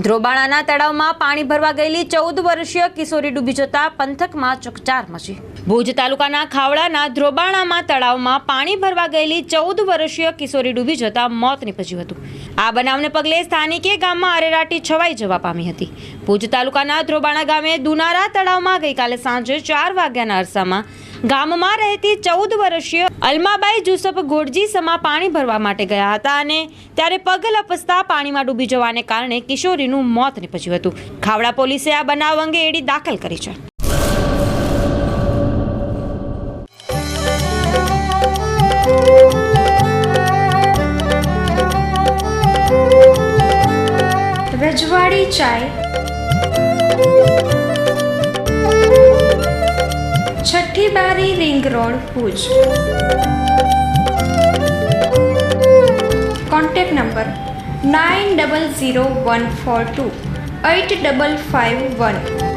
ધ્રોબાણાના તળાવમાં પાણી ભરવા ગયેલી ચૌદ વર્ષીય કિશોરી ડૂબી જતા પંથકમાં ચકચાર મચી. ભુજ તાલુકાના ખાવડાના ધ્રોબાણામાં તળાવમાં પાણી ભરવા ગયેલી ચૌદ વર્ષીય કિશોરી ડૂબી જતા મોત નીપજ્યું હતું. આ બનાવને પગલે સ્થાનિકે ગામમાં અરેરાટી છવાઈ જવા પામી હતી. ભુજ તાલુકાના ધ્રોબાણા ગામે દુનારા તળાવમાં ગઈકાલે સાંજે ચાર વાગ્યાના અરસામાં ગામમાં રહેતી ચૌદ વર્ષીય અલમાબાઈ જુસફ ગોડજી સમા પાણી ભરવા માટે ગયા હતા અને ત્યારે પગ લપસતા પાણીમાં ડૂબી જવાને કારણે કિશોરીનું મોત નીપજ્યું હતું. ખાવડા પોલીસે આ બનાવ અંગે એડી દાખલ કરી છે. રજવાડી ચાય. બારી ring road Bhuj contact number nine double zero one four two eight double five one